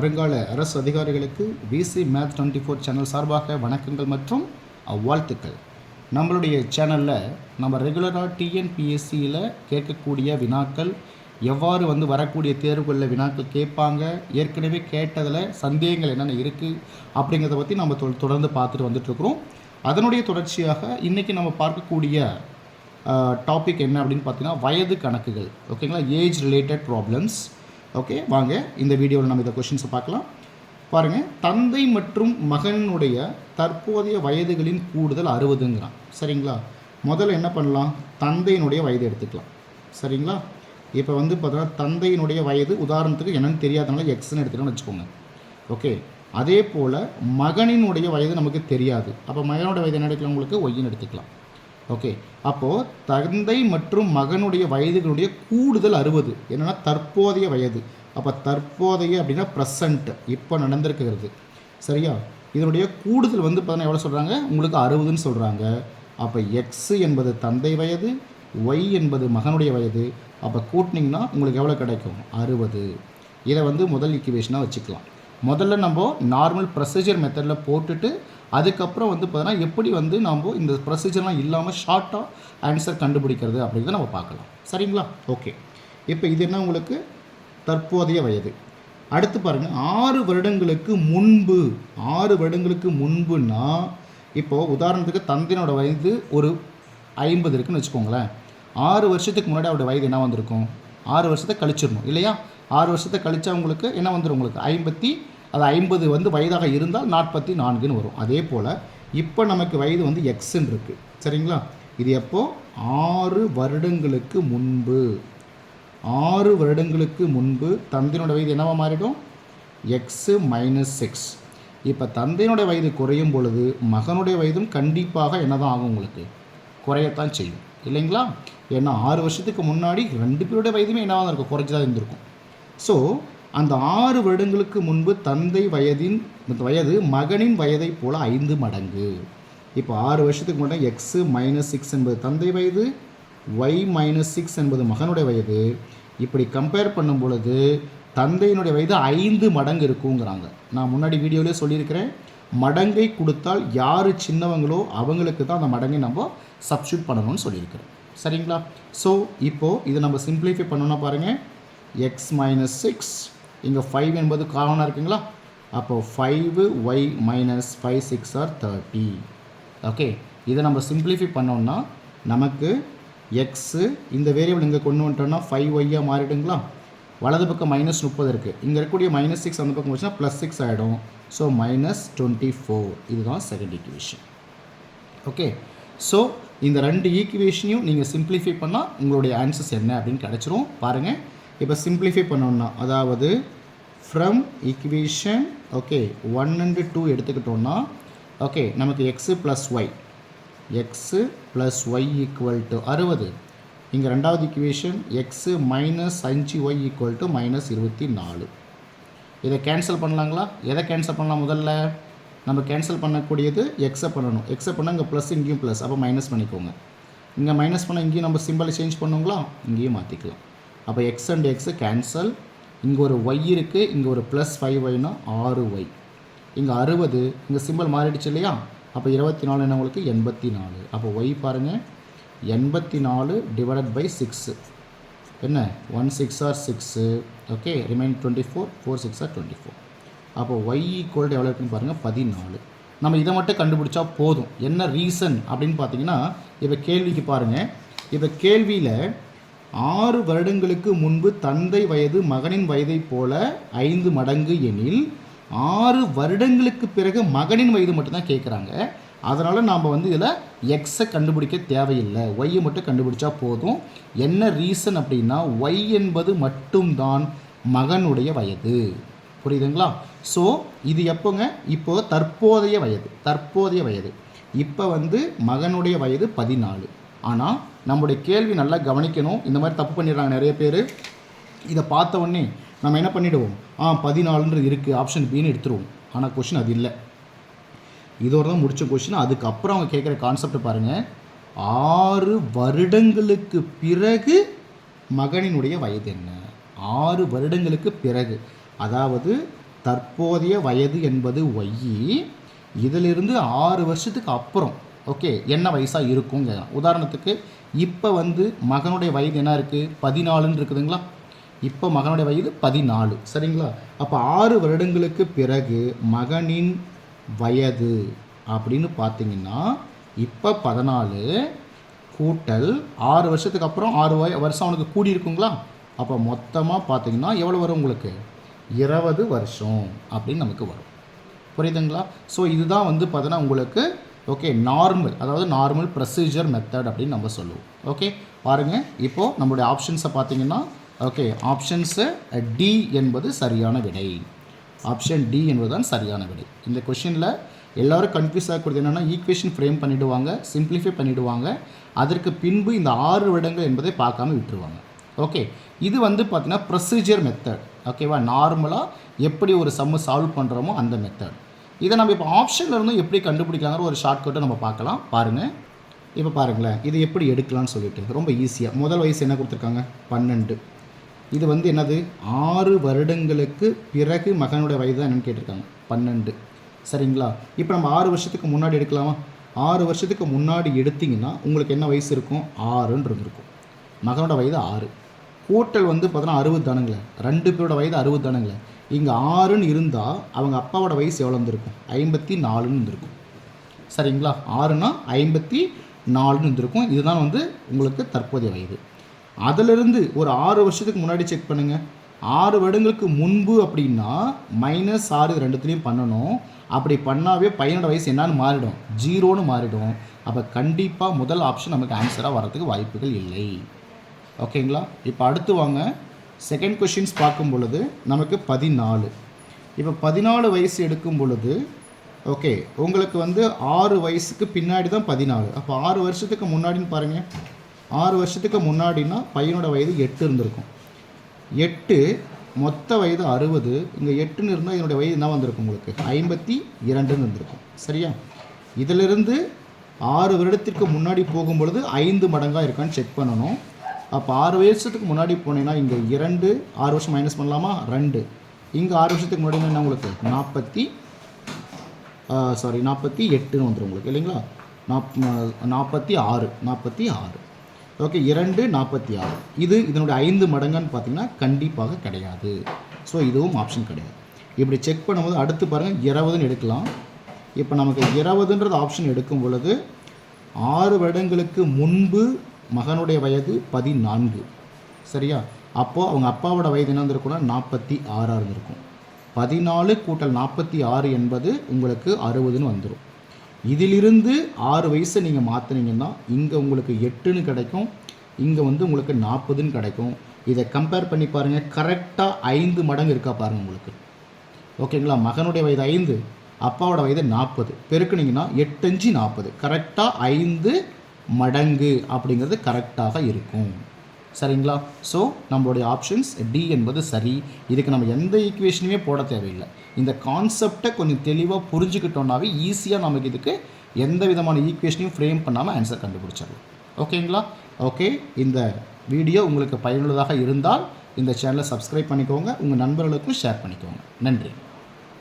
வருங்கால அரசு அதிகாரிகளுக்கு VC math twenty four channel சார்பாக வணக்கங்கள் மற்றும் வாழ்த்துக்கள் நம்மளுடைய சேனலில் நம்ம ரெகுலராக டிஎன்பிஎஸ்சியில் கேட்கக்கூடிய வினாக்கள் எவ்வாறு வந்து வரக்கூடிய தேர்வுகளில் வினாக்கள் கேட்பாங்க ஏற்கனவே கேட்டதில் சந்தேகங்கள் என்னென்ன இருக்குது அப்படிங்கிறத பற்றி நம்ம தொ- தொடர்ந்து பார்த்துட்டு வந்துட்டுருக்குறோம். அதனுடைய தொடர்ச்சியாக இன்றைக்கி நம்ம பார்க்கக்கூடிய டாபிக் என்ன அப்படின்னு பார்த்தீங்கன்னா வயது கணக்குகள். ஓகேங்களா? ஏஜ் ரிலேட்டட் ப்ராப்ளம்ஸ் ஓகே வாங்க. இந்த வீடியோவில் நம்ம இந்த கொஷின்ஸை பார்க்கலாம். பாருங்கள் தந்தை மற்றும் மகனுடைய தற்போதைய வயதுகளின் கூடுதல் அறுபதுங்கிறான். சரிங்களா? முதல்ல என்ன பண்ணலாம்? தந்தையினுடைய வயது எடுத்துக்கலாம். சரிங்களா? இப்போ வந்து பார்த்தோன்னா தந்தையினுடைய வயது உதாரணத்துக்கு என்னென்னு தெரியாதனால எக்ஸ்ன்னு எடுத்துக்கலாம்னு வச்சுக்கோங்க. ஓகே? அதே போல் மகனினுடைய வயது நமக்கு தெரியாது. அப்போ மகனுடைய வயது என்ன எடுக்கலாம் உங்களுக்கு? ஒய்ன்னு எடுத்துக்கலாம். ஓகே அப்போது தந்தை மற்றும் மகனுடைய வயதுகளுடைய கூடுதல் அறுபது. என்னென்னா தற்போதைய வயது. அப்போ தற்போதைய அப்படின்னா ப்ரெசண்ட் இப்போ நடந்திருக்கிறது. சரியா? இதனுடைய கூடுதல் வந்து பார்த்தீங்கன்னா எவ்வளோ சொல்கிறாங்க உங்களுக்கு அறுபதுன்னு சொல்கிறாங்க அப்போ எக்ஸு என்பது தந்தை வயது ஒய் என்பது மகனுடைய வயது. அப்போ கூட்டினீங்கன்னா உங்களுக்கு எவ்வளோ கிடைக்கும்? அறுபது. இதை வந்து முதல் ஈக்குவேஷனாக வச்சுக்கலாம். முதல்ல நம்ம நார்மல் ப்ரொசீஜர் மெத்தடில் போட்டுட்டு அதுக்கப்புறம் வந்து பார்த்தீங்கன்னா எப்படி வந்து நம்ம இந்த ப்ரொசீஜர்லாம் இல்லாமல் ஷார்ட்டாக ஆன்சர் கண்டுபிடிக்கிறது அப்படிங்கிறத நம்ம பார்க்கலாம். சரிங்களா? ஓகே இப்போ இது என்ன உங்களுக்கு? தற்போதைய வயது. அடுத்து பாருங்கள் ஆறு வருடங்களுக்கு முன்பு ஆறு வருடங்களுக்கு முன்புனா இப்போது உதாரணத்துக்கு தந்தையினோட வயது ஒரு ஐம்பது இருக்குன்னு வச்சுக்கோங்களேன். ஆறு வருஷத்துக்கு முன்னாடி அவருடைய வயது என்ன வந்திருக்கும்? ஆறு வருஷத்தை கழிச்சிடணும் இல்லையா? ஆறு வருஷத்தை கழிச்சா உங்களுக்கு என்ன வந்துடும் உங்களுக்கு ஐம்பத்தி அது ஐம்பது வந்து வயதாக இருந்தால் நாற்பத்தி நான்குன்னு வரும். அதே போல் இப்போ நமக்கு வயது வந்து எக்ஸுன்னு இருக்குது சரிங்களா? இது எப்போது ஆறு வருடங்களுக்கு முன்பு. ஆறு வருடங்களுக்கு முன்பு தந்தையினோட வயது என்னவா மாறிடும்? எக்ஸு மைனஸ் சிக்ஸ் இப்போ தந்தையினுடைய வயது குறையும் பொழுது மகனுடைய வயதும் கண்டிப்பாக என்னதான் ஆகும் உங்களுக்கு? குறையத்தான் செய்யும். இல்லைங்களா? ஏன்னா ஆறு வருஷத்துக்கு முன்னாடி ரெண்டு பேருடைய வயதுமே என்னவாக தான் இருக்கும்? குறைஞ்சதாக இருந்திருக்கும். ஸோ அந்த ஆறு வருடங்களுக்கு முன்பு தந்தை வயதின் வயது மகனின் வயதைப் போல ஐந்து மடங்கு. இப்போ ஆறு வருஷத்துக்கு முன்னாடி எக்ஸு மைனஸ் சிக்ஸ் என்பது தந்தை வயது ஒய் மைனஸ் சிக்ஸ் என்பது மகனுடைய வயது. இப்படி கம்பேர் பண்ணும் பொழுது தந்தையினுடைய வயது ஐந்து மடங்கு இருக்குங்கிறாங்க. நான் முன்னாடி வீடியோவிலே சொல்லியிருக்கிறேன். மடங்கை கொடுத்தால் யார் சின்னவங்களோ அவங்களுக்கு தான் அந்த மடங்கை நம்ம சப்ஸ்டியூட் பண்ணணும்னு சொல்லியிருக்கிறோம் சரிங்களா? ஸோ இப்போது இதை நம்ம சிம்பிளிஃபை பண்ணோன்னா பாருங்கள் எக்ஸ் மைனஸ் சிக்ஸ் இங்கே ஃபைவ் என்பது காமனாக இருக்குங்களா? அப்போது five y minus five six are thirty okay இதை நம்ம சிம்பிளிஃபை பண்ணோம்னா நமக்கு எக்ஸு இந்த வேரியபிள் இங்கே கொண்டு வந்துட்டோம்னா ஃபைவ் ஒய்யாக மாறிடுங்களா? வலது பக்கம் மைனஸ் முப்பது இருக்குது இங்கே இருக்கக்கூடிய மைனஸ் சிக்ஸ் அந்த பக்கம் வச்சுன்னா ப்ளஸ் சிக்ஸ் ஆகிடும் ஸோ மைனஸ் டுவெண்ட்டி ஃபோர் இதுதான் செகண்ட் ஈக்குவேஷன் ஓகே ஸோ இந்த ரெண்டு ஈக்குவேஷனையும் நீங்கள் சிம்பிளிஃபை பண்ணால் உங்களுடைய ஆன்சர்ஸ் என்ன அப்படின்னு கிடச்சிரும். பாருங்கள் இப்போ சிம்பிளிஃபை பண்ணோன்னா அதாவது from equation okay one and two எடுத்துக்கிட்டோன்னா ஓகே நமக்கு x plus y x plus y equal to அறுபது. இங்கே ரெண்டாவது ஈக்குவேஷன் எக்ஸு மைனஸ் அஞ்சு ஒய் ஈக்குவல் டு மைனஸ் இருபத்தி நாலு. இதை கேன்சல் பண்ணலாங்களா? எதை கேன்சல் பண்ணலாம் முதல்ல? நம்ம கேன்சல் பண்ணக்கூடியது எக்ஸை பண்ணணும். எக்ஸை பண்ணால் இங்கே ப்ளஸ் இங்கேயும் ப்ளஸ் அப்போ மைனஸ் பண்ணிக்கோங்க. இங்கே மைனஸ் பண்ணால் இங்கேயும் நம்ம சிம்பிளை சேஞ்ச் பண்ணுங்களா? இங்கேயும் மாற்றிக்கலாம் அப்போ எக்ஸ் அண்ட் எக்ஸு கேன்சல் இங்கே ஒரு ஒய் இருக்குது இங்கே ஒரு ப்ளஸ் ஃபைவ் ஒய்னா ஆறு ஒய் இங்கே அறுபது இங்கே சிம்பிள் மாறிடுச்சு இல்லையா? அப்போ இருபத்தி நாலு என்ன உங்களுக்கு? எண்பத்தி நாலு அப்போ ஒய் பாருங்கள் எண்பத்தி நாலு டிவைடட் பை சிக்ஸு என்ன? One six are six okay remain twenty four four six are twenty four அப்போ ஒய் ஈக்குவல் எவ்வளோ இருக்குன்னு பாருங்கள் பதினாலு. நம்ம இதை மட்டும் கண்டுபிடிச்சா போதும். என்ன ரீசன் அப்படின்னு பார்த்தீங்கன்னா இப்போ கேள்விக்கு பாருங்கள் இப்போ கேள்வியில் ஆறு வருடங்களுக்கு முன்பு தந்தை வயது மகனின் வயதைப் போல ஐந்து மடங்கு எனில் ஆறு வருடங்களுக்கு பிறகு மகனின் வயது மட்டும்தான் கேட்குறாங்க அதனால் நாம் வந்து இதில் எக்ஸை கண்டுபிடிக்க தேவையில்லை. ஒய்யை மட்டும் கண்டுபிடிச்சா போதும். என்ன ரீசன் அப்படின்னா ஒய் என்பது மட்டும்தான் மகனுடைய வயது. புரியுதுங்களா? ஸோ இது எப்போங்க? இப்போ தற்போதைய வயது தற்போதைய வயது. இப்போ வந்து மகனுடைய வயது பதினாலு. ஆனால் நம்முடைய கேள்வி நல்லா கவனிக்கணும். இந்த மாதிரி தப்பு பண்ணிடுறாங்க நிறைய பேர். இதை பார்த்த உடனே நம்ம என்ன பண்ணிவிடுவோம் ஆ பதினாலுன்றது இருக்குது ஆப்ஷன் பின்னு எடுத்துருவோம். ஆனால் கொஷின் அது இல்லை. இதோட தான் முடித்த கொஷின் அதுக்கப்புறம் அவங்க கேட்குற கான்செப்ட் பாருங்கள் ஆறு வருடங்களுக்கு பிறகு மகனினுடைய வயது என்ன? ஆறு வருடங்களுக்கு பிறகு. அதாவது தற்போதைய வயது என்பது ஒய் இதிலிருந்து ஆறு வருஷத்துக்கு அப்புறம். ஓகே என்ன வயசாக இருக்குங்க உதாரணத்துக்கு இப்போ வந்து மகனுடைய வயது என்ன இருக்குது பதினாலுன்னு இருக்குதுங்களா? இப்போ மகனுடைய வயது பதினாலு. சரிங்களா? அப்போ ஆறு வருடங்களுக்கு பிறகு மகனின் வயது அப்படின்னு பார்த்தீங்கன்னா இப்போ பதினாலு கூட்டல் ஆறு வருஷத்துக்கு அப்புறம் ஆறு வய வருஷம் அவனுக்கு கூடி இருக்குங்களா? அப்போ மொத்தமாக பார்த்தீங்கன்னா எவ்வளோ வரும் உங்களுக்கு? இருபது வருஷம் அப்படின்னு நமக்கு வரும். புரியுதுங்களா? ஸோ இதுதான் வந்து பார்த்தீங்கன்னா உங்களுக்கு ஓகே நார்மல் அதாவது நார்மல் ப்ரொசீஜர் மெத்தட் அப்படின்னு நம்ம சொல்லுவோம். ஓகே பாருங்கள் இப்போது நம்மளுடைய ஆப்ஷன்ஸை பார்த்தீங்கன்னா ஓகே ஆப்ஷன்ஸு டி என்பது சரியான விடை. ஆப்ஷன் டி என்பதுதான் சரியான விடை. இந்த கொஷினில் எல்லாரும் கன்ஃபியூஸ் ஆகக்கூடியது என்னென்னா ஈக்குவேஷன் ஃப்ரேம் பண்ணிவிடுவாங்க சிம்பிளிஃபை பண்ணிவிடுவாங்க அதற்கு பின்பு இந்த ஆறு விடங்கள் என்பதை பார்க்காம விட்டுருவாங்க. ஓகே இது வந்து பார்த்திங்கன்னா ப்ரொசீஜர் மெத்தட் ஓகேவா நார்மலாக எப்படி ஒரு சம்மு சால்வ் பண்ணுறோமோ அந்த மெத்தட் இதை நம்ம இப்போ ஆப்ஷனில் இருந்தும் எப்படி கண்டுபிடிக்கலாங்கிற ஒரு ஷார்ட்கட்டை நம்ம பார்க்கலாம். பாருங்கள் இப்போ பாருங்களேன். இது எப்படி எடுக்கலாம்னு சொல்லிட்டு. ரொம்ப ஈஸியாக முதல் வயசு என்ன கொடுத்துருக்காங்க? பன்னெண்டு. இது வந்து என்னது? ஆறு வருடங்களுக்கு பிறகு மகனுடைய வயது தான் என்னென்னு கேட்டிருக்காங்க. பன்னெண்டு. சரிங்களா? இப்போ நம்ம ஆறு வருஷத்துக்கு முன்னாடி எடுக்கலாமா? ஆறு வருஷத்துக்கு முன்னாடி எடுத்திங்கன்னா உங்களுக்கு என்ன வயசு இருக்கும்? ஆறுன்னு இருந்திருக்கும். மகனோட வயது ஆறு. கூட்டல் வந்து பார்த்தோன்னா அறுபது தானுங்களே. ரெண்டு பேரோட வயது அறுபது தானுங்களே. இங்கே ஆறுன்னு இருந்தால் அவங்க அப்பாவோட வயசு எவ்வளோ இருந்திருக்கும் ஐம்பத்தி நாலுன்னு இருந்திருக்கும். சரிங்களா? ஆறுனா ஐம்பத்தி நாலுன்னு இருந்திருக்கும். இதுதான் வந்து உங்களுக்கு தற்போதைய வயது. அதிலிருந்து ஒரு ஆறு வருஷத்துக்கு முன்னாடி செக் பண்ணுங்கள் ஆறு வருடங்களுக்கு முன்பு அப்படின்னா மைனஸ் ஆறு இது ரெண்டுத்துலேயும் பண்ணணும். அப்படி பண்ணாவே பையனோட வயசு என்னன்னு மாறிடும். ஜீரோன்னு மாறிடும். அப்போ கண்டிப்பாக முதல் ஆப்ஷன் நமக்கு ஆன்சராக வரதுக்கு வாய்ப்புகள் இல்லை. ஓகேங்களா? இப்போ அடுத்து வாங்க. செகண்ட் கொஷின்ஸ் பார்க்கும் பொழுது நமக்கு பதினாலு. இப்போ பதினாலு வயசு எடுக்கும் பொழுது ஓகே உங்களுக்கு வந்து ஆறு வயசுக்கு பின்னாடி தான் பதினாலு. அப்போ ஆறு வருஷத்துக்கு முன்னாடின்னு பாருங்கள் ஆறு வருஷத்துக்கு முன்னாடின்னா பையனோட வயது எட்டு இருந்திருக்கும். எட்டு மொத்த வயது அறுபது. இங்கே எட்டுன்னு இருந்தால் என்னுடைய வயது என்ன வந்திருக்கும் உங்களுக்கு? ஐம்பத்தி இரண்டுன்னு இருந்திருக்கும். சரியா? இதிலிருந்து ஆறு வருடத்திற்கு முன்னாடி போகும்பொழுது ஐந்து மடங்காக இருக்கான்னு செக் பண்ணணும். அப்போ ஆறு வருஷத்துக்கு முன்னாடி போனீங்கன்னா இங்கே இரண்டு ஆறு வருஷம் மைனஸ் பண்ணலாமா? ரெண்டு. இங்கே ஆறு வருஷத்துக்கு முன்னாடி என்ன உங்களுக்கு? நாற்பத்தி சாரி நாற்பத்தி எட்டுன்னு வந்துடும் உங்களுக்கு இல்லைங்களா? நாப் நாற்பத்தி ஆறு நாற்பத்தி ஆறு. ஓகே இரண்டு நாற்பத்தி ஆறு. இது இதனுடைய ஐந்து மடங்குன்னு பார்த்தீங்கன்னா கண்டிப்பாக கிடையாது. ஸோ இதுவும் ஆப்ஷன் கிடையாது. இப்படி செக் பண்ணும்போது அடுத்து பாருங்கள் இருபதுன்னு எடுக்கலாம். இப்போ நமக்கு இருபதுன்றது ஆப்ஷன் எடுக்கும் பொழுது ஆறு வருடங்களுக்கு முன்பு மகனுடைய வயது பதினான்கு. சரியா? அப்போது அவங்க அப்பாவோட வயது என்ன இருந்திருக்குன்னா நாற்பத்தி ஆறாக இருந்திருக்கும். பதினாலு கூட்டல் நாற்பத்தி ஆறு என்பது உங்களுக்கு அறுபதுன்னு வந்துடும் இதிலிருந்து ஆறு வயசை நீங்கள் மாற்றினீங்கன்னா இங்கே உங்களுக்கு எட்டுன்னு கிடைக்கும். இங்கே வந்து உங்களுக்கு நாற்பதுன்னு கிடைக்கும். இதை கம்பேர் பண்ணி பாருங்கள் கரெக்டாக ஐந்து மடங்கு இருக்கா பாருங்கள் உங்களுக்கு. ஓகேங்களா? மகனுடைய வயது ஐந்து அப்பாவோட வயது நாற்பது. பெருக்குனிங்கன்னா எட்டஞ்சு நாற்பது. கரெக்டாக ஐந்து மடங்கு அப்படிங்கிறது கரெக்டாக இருக்கும். சரிங்களா? ஸோ நம்மளுடைய ஆப்ஷன்ஸ் டி என்பது சரி. இதுக்கு நம்ம எந்த ஈக்குவேஷனுமே போட தேவையில்லை. இந்த கான்செப்டை கொஞ்சம் தெளிவாக புரிஞ்சுக்கிட்டோம்னாவே ஈஸியாக நமக்கு இதுக்கு எந்த விதமான ஈக்குவேஷனையும் ஃப்ரேம் பண்ணாமல் ஆன்சர் கண்டுபிடிச்சிடலாம். ஓகேங்களா ஓகே இந்த வீடியோ உங்களுக்கு பயனுள்ளதாக இருந்தால் இந்த சேனலை சப்ஸ்கிரைப் பண்ணிக்கோங்க. உங்கள் நண்பர்களுக்கும் ஷேர் பண்ணிக்கோங்க. நன்றி.